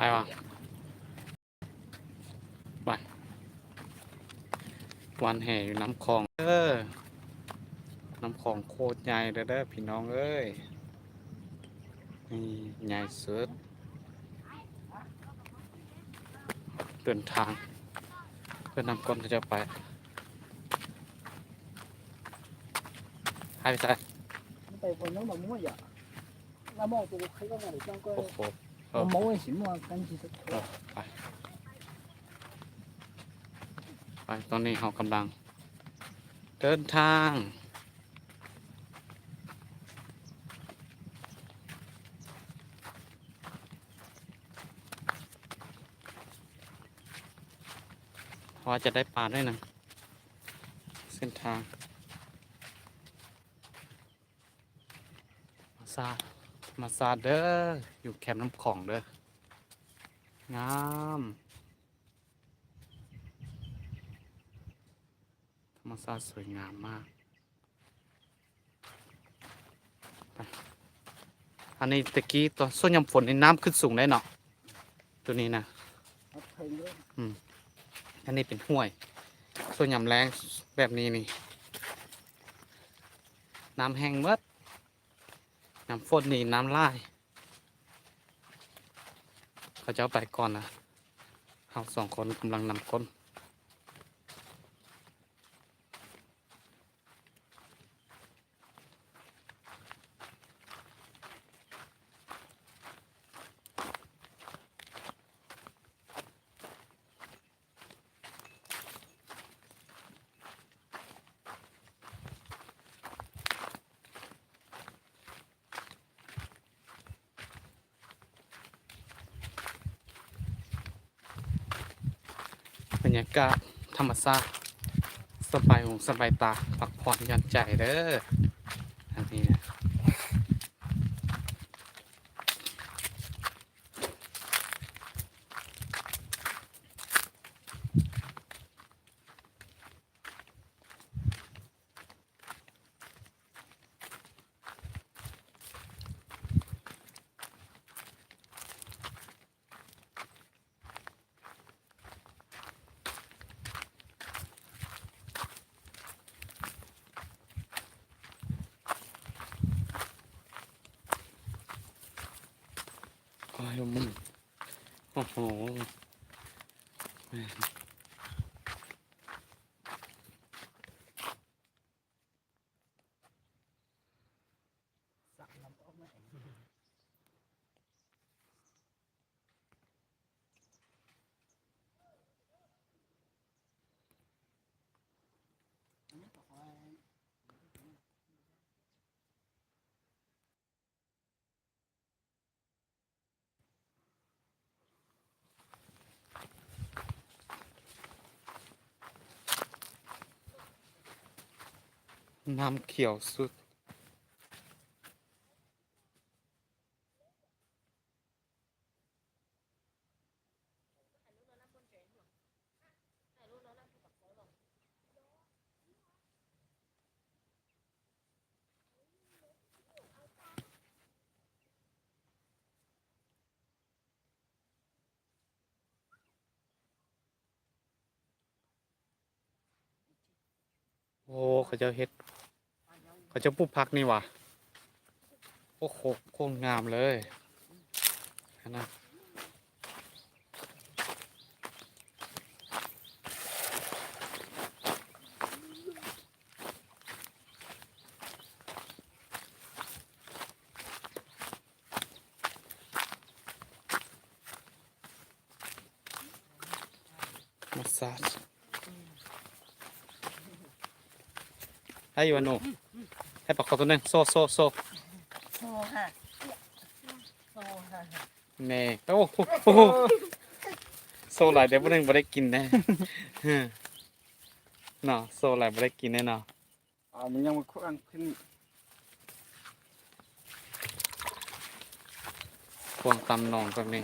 ไปวะไปวันแห่อยู่น้ำคลองเออน้ำคลองโคตรใหญ่เด้อด้อพี่น้องเอ้ยนี่ใหญ่สุดเดินทางเพื่อนำก้นจะไปให้ไปใส่ไปคนนู้นมามั่วอย่าล้วมองตัวใครก็มาเดี๋ยวจ้างก็ 我冇问题嘛，赶紧的。 เออไป ไปตอนนี้เรากำลัง เดินทาง เพราะว่าจะได้ปลาด้วยนะ เส้นทาง มาซาด มาซาดเด้ออยู่แคมป์น้ำของเด้องามธรรมชาติสวยงามมาก อันนี้ตะกี้ตอนส่วนยำฝนในน้ำขึ้นสูงได้เนาะตัวนี้นะอันนี้เป็นห้วยส่วนยำแรงแบบนี้นี่ น้ำแห้งเมด น้ำฝนนี่น้ำลายเขาจะเอาไปก่อนนะเราสองคนกำลังนำก้น รรยากาศธรรมชาติสบายหูสบายตาพักผ่อนหย่อนใจเด้ออันนี้นะโอ้ยมึง โอ้โห น้ำเขียวสุด โอ้เขาจะเฮ็ด เขาจะปลูกผักนี่หว่ะโอ้โหโคตรงามเลยนะมาสซาจให้อยู่อันหนู ให้ปากคอตัวหนึงโซโซโซโซ่ฮะโซ่ฮะแม่โอ้โหโอ้โหโซหลายเดี๋ยวพวกนึงไม่ได้กินแน่เนาะโซหลายไม่ได้กินแน่เนาะอ่ามันยังมาคุยกันขึ้นพวงตำหนองแบบนี้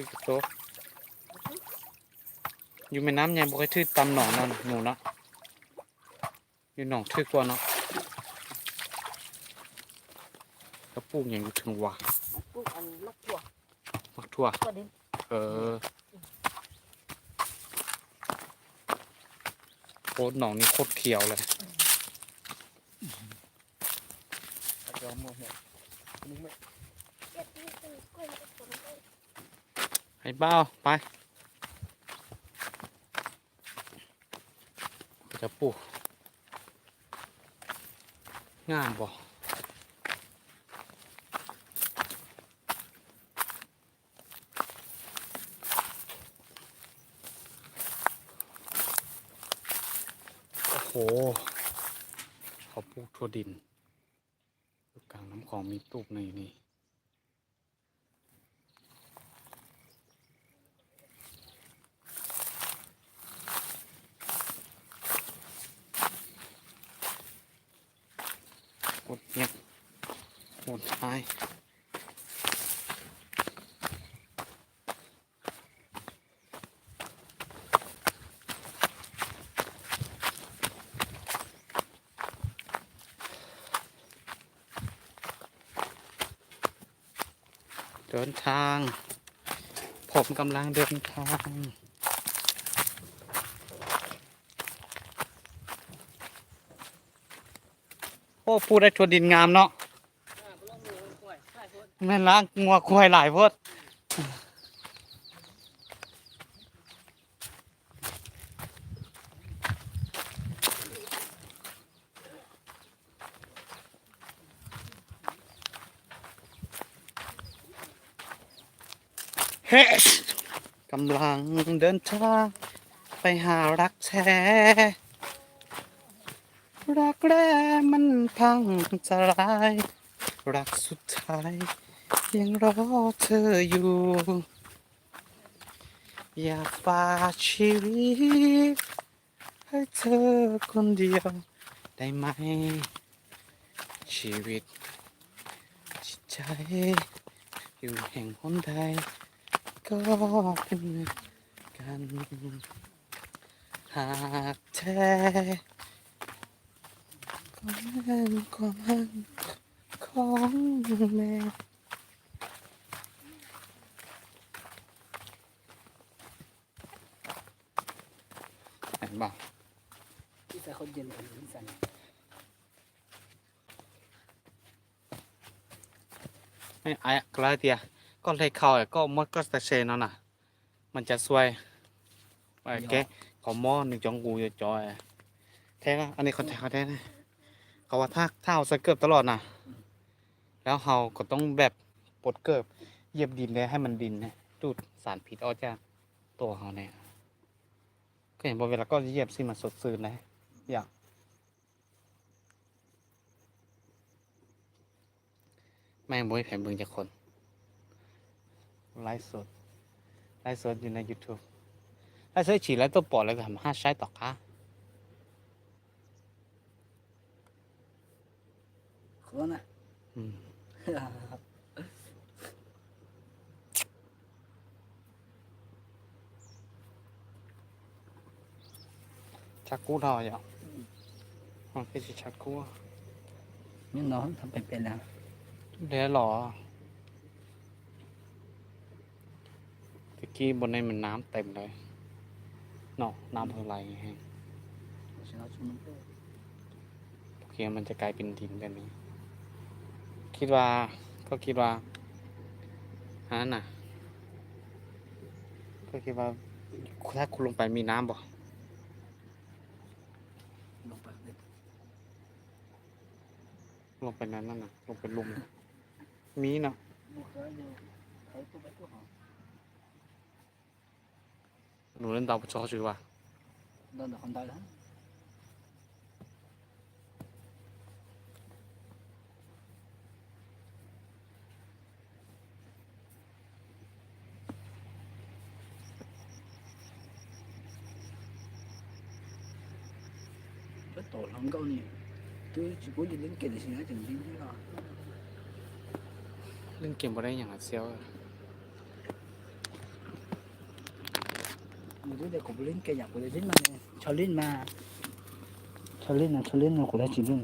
คือกระโต๊ะอยู่แม่น้ำใหญ่บ่เคยทื่อตำหนองนั่นหนูเนาะอยู่หนองทื่อกว่าเนาะกระปุกอย่างอยู่ถึงว่าปลูกอันมักถั่วมักทั่วก็ดินเออโคตรหนองนี่โคตรเขียวเลยอาจจะมองเห็นมึงไม่ ไอ้เบ้าไปจะปลูกงามบ่โอ้โหเขาปลูกทั่วดิน กลางน้ำคลองมีตูบในนี่ กดเงียบ กดท้ายเดินทาง ผมกำลังเดินทางโอ้พูดได้ชวนดินงามเนาะ แม่นล้างงัวควายหลายพดเฮ้กำลังเดินทางไปหารักแท้รักแรกมันพังสลาย รักสุดท้าย ยังรอเธออยู่ อยากฝากชีวิตให้เธอคนเดียวได้ไหม ชีวิต จิตใจ อยู่แห่งหนใดก็เป็นเหมือนกันหากแท้ความรักความรักของแม่เห็นบ่ ที่ใส่คนเย็นกันที่ใส่ ไม่ไอ้กลาเตียก็เลยเข้าไอ้ก็มดก็ตะเชนนั่นน่ะ มันจะสวยไอ้แกขอหม้อหนึ่งจองกูจะจอยแท้นะอันนี้เขาแท้เขาแท้นะเขาว่าถ้าถ้าเอาใส่เกือบตลอดน่ะแล้วเราก็ต้องแบบปลดเกิบเหยียบดินเลยให้มันดินนะดูดสารพิษออกจากตัวเขาเนี่ยก็เห็นบนเวลาก็เหยียบสิมันสดชื่นนะอยาก แม่งบ่ให้แผ่นเบิ่งจากคนไลฟ์สดไลฟ์สดอยู่ใน YouTube ไลฟ์สดฉีดแล้วตัวปอดแล้วก็ทำห้าใช้ต่อค่ะเขินนะอืมชักกู้ทออย่ามันคือสิชักกู้นี่น้องทำเป็นๆแล้ว เดี๋ยวหรอตะกี้บนนี้มันน้ำเต็มเลยเนาะน้ำเท่าไหรแห้งฉันเอาชุดมันเต้โอเคมันจะกลายเป็นดินแบบนี้ คิดว่าก็คิดว่าอันนั้นน่ะ ก็คิดว่าถ้าคุณลงไปมีน้ำบ่ลงไปเลยลงไปนั้นนั่นน่ะลงไปลุม น่ะมีเนาะลูกเคยอยู่เขาตัวไปตัวหอหนู เรื่องเกมบ่ได้อย่างเซียวมึงรู้เดี๋ยวกูไปเล่นแกอยากกูเล่นมาเนี่ยชอลลินมาชอลลินนะชอลลินนะกูได้จริง